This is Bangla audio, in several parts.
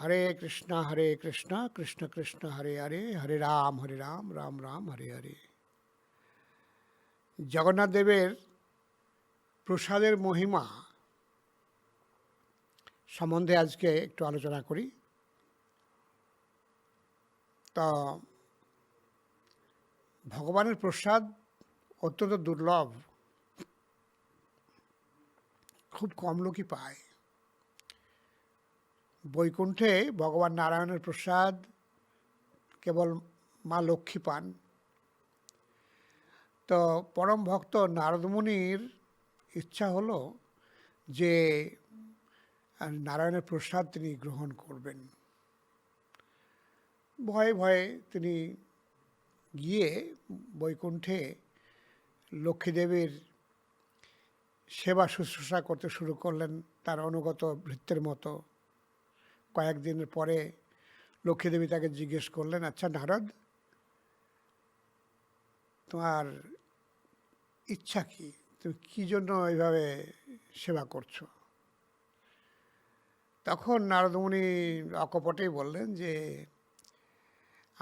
হরে কৃষ্ণ হরে কৃষ্ণ কৃষ্ণ কৃষ্ণ, হরে হরে হরে রাম হরে রাম রাম রাম, হরে হরে। জগন্নাথ দেবের প্রসাদের মহিমা সম্বন্ধে আজকে একটু আলোচনা করি। তো ভগবানের প্রসাদ অত্যন্ত দুর্লভ, খুব কম লোকই পায়। বৈকুণ্ঠে ভগবান নারায়ণের প্রসাদ, কেবল মা লক্ষ্মী পান। তো পরম ভক্ত নারদমুনির ইচ্ছা হলো যে নারায়ণের প্রসাদ তিনি গ্রহণ করবেন। ভয়ে ভয়ে তিনি গিয়ে বৈকুণ্ঠে লক্ষ্মীদেবীর সেবা শুশ্রূষা করতে শুরু করলেন, তার অনুগত ভৃত্যের মতো। কয়েকদিনের পরে লক্ষ্মীদেবী তাকে জিজ্ঞেস করলেন আচ্ছা নারদ, তোমার ইচ্ছা কি? তুমি কী জন্য এইভাবে সেবা করছ? তখন নারদমণি অকপটেই বললেন যে,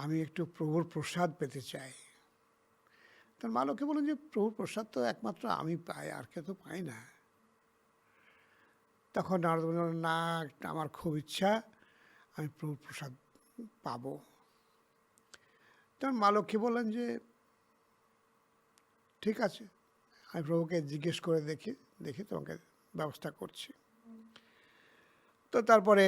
আমি একটু প্রভুর প্রসাদ পেতে চাই। তার মা লোকে বলেন যে, প্রভুর প্রসাদ তো একমাত্র আমি পাই, আর কেউ তো পাই না। তখন নারদ বললেন না, আমার খুব ইচ্ছা, আমি প্রভুর প্রসাদ পাবো। তখন মা লক্ষ্মী বললেন যে, ঠিক আছে, আমি প্রভুকে জিজ্ঞেস করে দেখি দেখি তোমাকে ব্যবস্থা করছি। তো তারপরে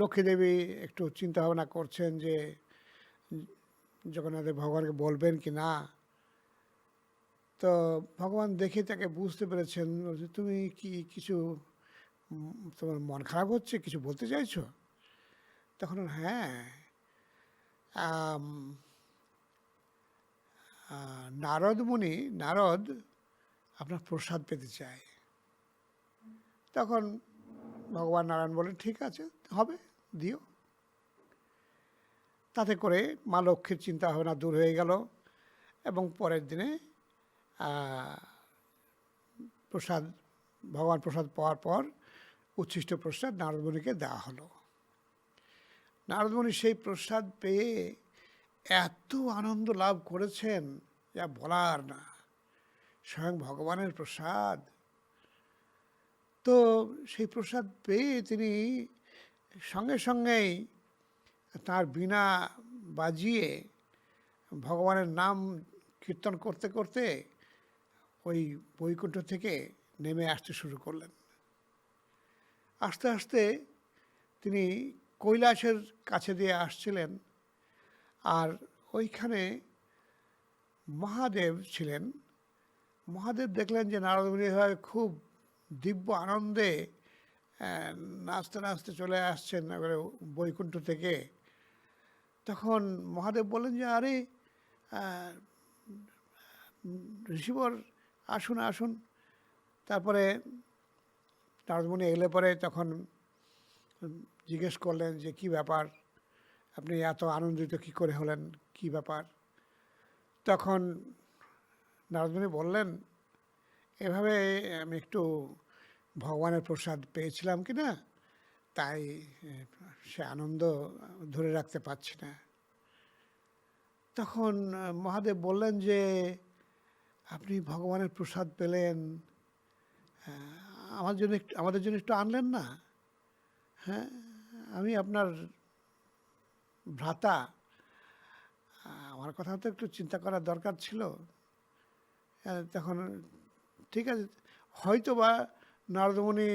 লক্ষ্মীদেবী একটু চিন্তা ভাবনা করছেন যে, জগন্নাথ ভগবানকে বলবেন কি না? তো ভগবান দেখে তাকে বুঝতে পেরেছেন তুমি কি কিছু তোমার মন খারাপ হচ্ছে? কিছু বলতে চাইছো? তখন হ্যাঁ নারদ মুনি, নারদ আপনার প্রসাদ পেতে চায়। তখন ভগবান নারায়ণ বলেন ঠিক আছে, হবে, দিও। তাতে করে মা লক্ষ্মীর চিন্তা ভাবনা দূর হয়ে গেল এবং পরের দিনে প্রসাদ, ভগবান প্রসাদ পাওয়ার পর উচ্ছিষ্ট প্রসাদ নারদমণিকে দেওয়া হলো। নারদমণি সেই প্রসাদ পেয়ে এত আনন্দ লাভ করেছেন, যা বলার না। স্বয়ং ভগবানের প্রসাদ। তো সেই প্রসাদ পেয়ে তিনি সঙ্গে সঙ্গেই তার বিনা বাজিয়ে ভগবানের নাম কীর্তন করতে করতে ওই বৈকুণ্ঠ থেকে নেমে আসতে শুরু করলেন। আস্তে আস্তে তিনি কৈলাসের কাছে দিয়ে আসছিলেন আর ওইখানে মহাদেব ছিলেন। মহাদেব দেখলেন যে নারদমণি হয় খুব দিব্য আনন্দে নাচতে নাচতে চলে আসছেন এবারে বৈকুণ্ঠ থেকে। তখন মহাদেব বললেন যে, আরে ঋষিবর আসুন আসুন। তারপরে নারদমণি এলে পরে তখন জিজ্ঞেস করলেন যে, কি ব্যাপার? আপনি এত আনন্দিত কি করে হলেন? কি ব্যাপার? তখন নারদমণি বললেন, এভাবে আমি একটু ভগবানের প্রসাদ পেয়েছিলাম কি না, তাই সে আনন্দ ধরে রাখতে পারছি না। তখন মহাদেব বললেন যে আপনি ভগবানের প্রসাদ পেলেন আমার জন্য একটু, আমাদের জন্য একটু আনলেন না? হ্যাঁ আমি আপনার ভ্রাতা। আমার কথা তো একটু চিন্তা করার দরকার ছিল। তখন ঠিক আছে হয়তো বা নারদমণি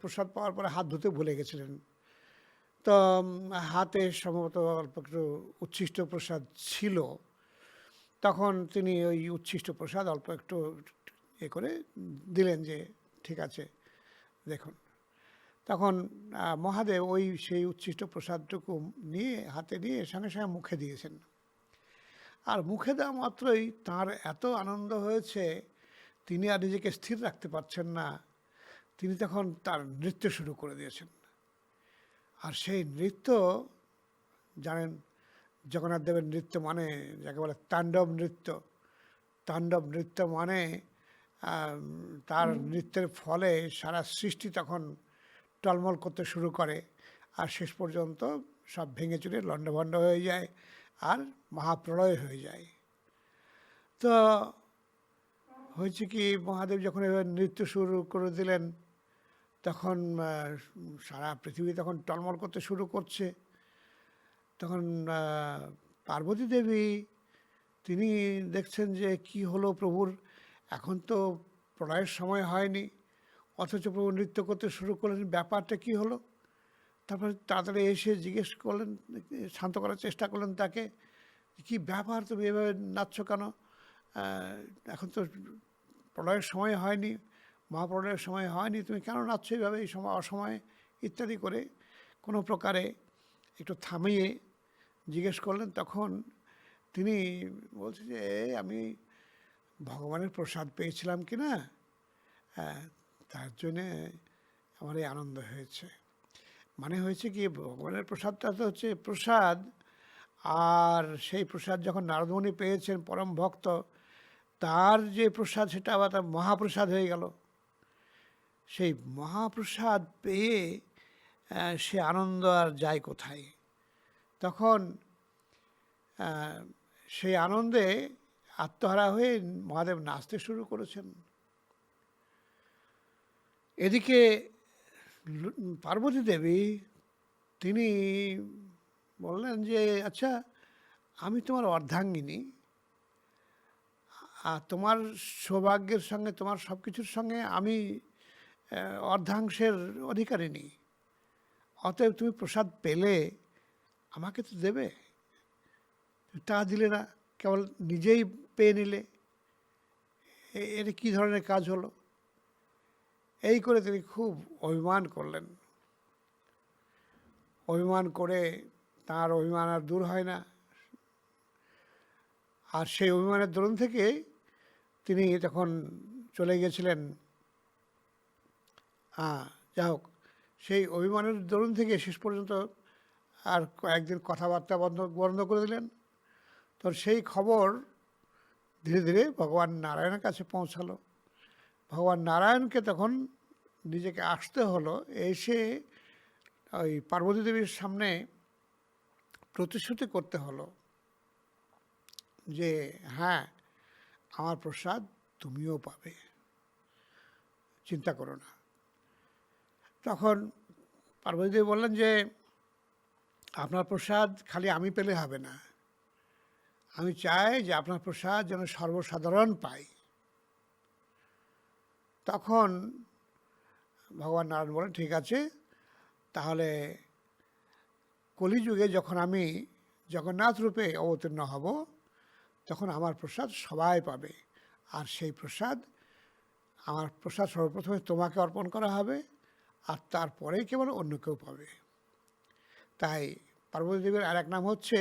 প্রসাদ পাওয়ার পরে হাত ধুতে ভুলে গেছিলেন। তো হাতে সম্ভবত অল্প একটু উচ্ছিষ্ট প্রসাদ ছিল। তখন তিনি ওই উচ্ছিষ্ট প্রসাদ অল্প একটু এ করে দিলেন যে, ঠিক আছে, দেখুন। তখন মহাদেব ওই সেই উচ্ছিষ্ট প্রসাদটুকু নিয়ে, হাতে নিয়ে সঙ্গে সঙ্গে মুখে দিয়েছেন। আর মুখে দেওয়া মাত্রই তার এত আনন্দ হয়েছে, তিনি আর নিজেকে স্থির রাখতে পারছেন না। তিনি তখন তার নৃত্য শুরু করে দিয়েছেন। আর সেই নৃত্য, জানেন জগন্নাথ দেবের নৃত্য মানে যাকে বলে তাণ্ডব নৃত্য। তাণ্ডব নৃত্য মানে তার নৃত্যের ফলে সারা সৃষ্টি তখন টলমল করতে শুরু করে আর শেষ পর্যন্ত সব ভেঙে চুরে লণ্ডভণ্ড হয়ে যায় আর মহাপ্রলয় হয়ে যায়। তো হয়েছে কি, মহাদেব যখন এবার নৃত্য শুরু করে দিলেন, তখন সারা পৃথিবী তখন টলমল করতে শুরু করছে। তখন পার্বতী দেবী, তিনি দেখছেন যে কি হলো প্রভুর, এখন তো প্রলয়ের সময় হয়নি, অথচ প্রভু নৃত্য করতে শুরু করলেন, ব্যাপারটা কি হলো? তারপর তাড়াতাড়ি এসে জিজ্ঞেস করলেন, শান্ত করার চেষ্টা করলেন তাকে, কি ব্যাপার তুমি এভাবে নাচছো কেন? এখন তো প্রলয়ের সময় হয়নি, মহাপ্রলয়ের সময় হয়নি, তুমি কেন নাচছো এইভাবে এই সময়, অসময়ে, ইত্যাদি করে কোনো প্রকারে একটু থামিয়ে জিজ্ঞেস করলেন তখন তিনি বলছে যে "এই আমি ভগবানের প্রসাদ পেয়েছিলাম কি না? হ্যাঁ, তার জন্যে আমার এই আনন্দ হয়েছে। মানে হয়েছে কি ভগবানের প্রসাদটা তো হচ্ছে প্রসাদ আর সেই প্রসাদ যখন নারদমণি পেয়েছেন পরম ভক্ত তার যে প্রসাদ সেটা আবার তার মহাপ্রসাদ হয়ে গেল। সেই মহাপ্রসাদ পেয়ে সে আনন্দ আর যায় কোথায়? তখন সেই আনন্দে আত্মহারা হয়ে মহাদেব নাচতে শুরু করেছেন। এদিকে পার্বতী দেবী, তিনি বললেন যে আচ্ছা আমি তোমার অর্ধাঙ্গিনী। আর তোমার সৌভাগ্যের সঙ্গে, তোমার সব কিছুর সঙ্গে আমি অর্ধাংশের অধিকারিণী। অতএব তুমি প্রসাদ পেলে, আমাকে তো দেবে। তা দিলে না, কেবল নিজেই পেয়ে নিলে। এটা কী ধরনের কাজ হলো? এই করে তিনি খুব অভিমান করলেন। অভিমান করে তার অভিমান আর দূর হয় না। আর সেই অভিমানের দরুন থেকে তিনি তখন চলে গেছিলেন হ্যাঁ যাই হোক সেই অভিমানের দরুন থেকে শেষ পর্যন্ত আর কয়েকদিন কথাবার্তা বন্ধ বন্ধ করে দিলেন। তো সেই খবর ধীরে ধীরে ভগবান নারায়ণের কাছে পৌঁছালো। ভগবান নারায়ণকে তখন নিজেকে আসতে হলো, এসে ওই পার্বতী দেবীর সামনে প্রতিশ্রুতি করতে হলো যে হ্যাঁ আমার প্রসাদ তুমিও পাবে। চিন্তা করো না। তখন পার্বতী দেবী বললেন যে, আপনার প্রসাদ খালি আমি পেলে হবে না। আমি চাই যে আপনার প্রসাদ যেন সর্বসাধারণ পাই। তখন ভগবান নারায়ণ বলেন ঠিক আছে, তাহলে কলিযুগে যখন আমি জগন্নাথ রূপে অবতীর্ণ হব, তখন আমার প্রসাদ সবাই পাবে। আর সেই প্রসাদ, আমার প্রসাদ সর্বপ্রথমে তোমাকে অর্পণ করা হবে। আর তারপরেই কেবল অন্য কেউ পাবে। তাই পার্বতী দেবীর আর এক নাম হচ্ছে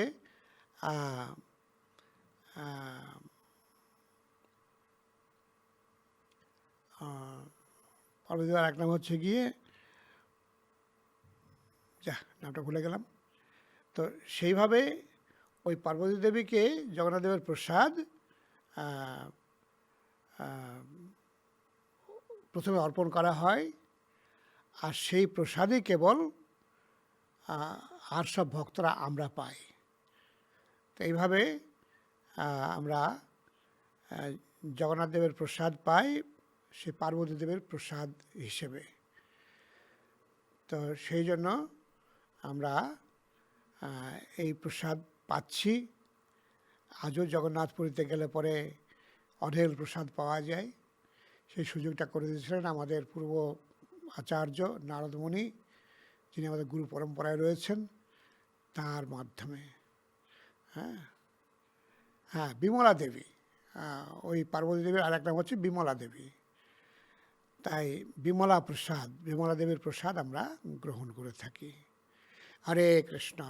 পার্বতী দেবীর এক নাম হচ্ছে গিয়ে, যা, নামটা ভুলে গেলাম। তো সেইভাবে ওই পার্বতী দেবীকে জগন্নাথ দেবের প্রসাদ প্রথমে অর্পণ করা হয়। আর সেই প্রসাদই কেবল আর সব ভক্তরা আমরা পাই। তো এইভাবে আমরা জগন্নাথ দেবের প্রসাদ পাই, সে পার্বতী দেবের প্রসাদ হিসেবে। তো সেই জন্য আমরা এই প্রসাদ পাচ্ছি। আজও জগন্নাথপুরীতে গেলে পরে অঢেল প্রসাদ পাওয়া যায়। সেই সুযোগটা করে দিয়েছিলেন আমাদের পূর্ব আচার্য নারদমণি, যিনি আমাদের গুরু পরম্পরায় রয়েছেন, তার মাধ্যমে। হ্যাঁ? হ্যাঁ বিমলা দেবী। ওই পার্বতী দেবীর আর নাম হচ্ছে বিমলা দেবী। তাই বিমলা প্রসাদ, বিমলা দেবীর প্রসাদ আমরা গ্রহণ করে থাকি। হরে কৃষ্ণ।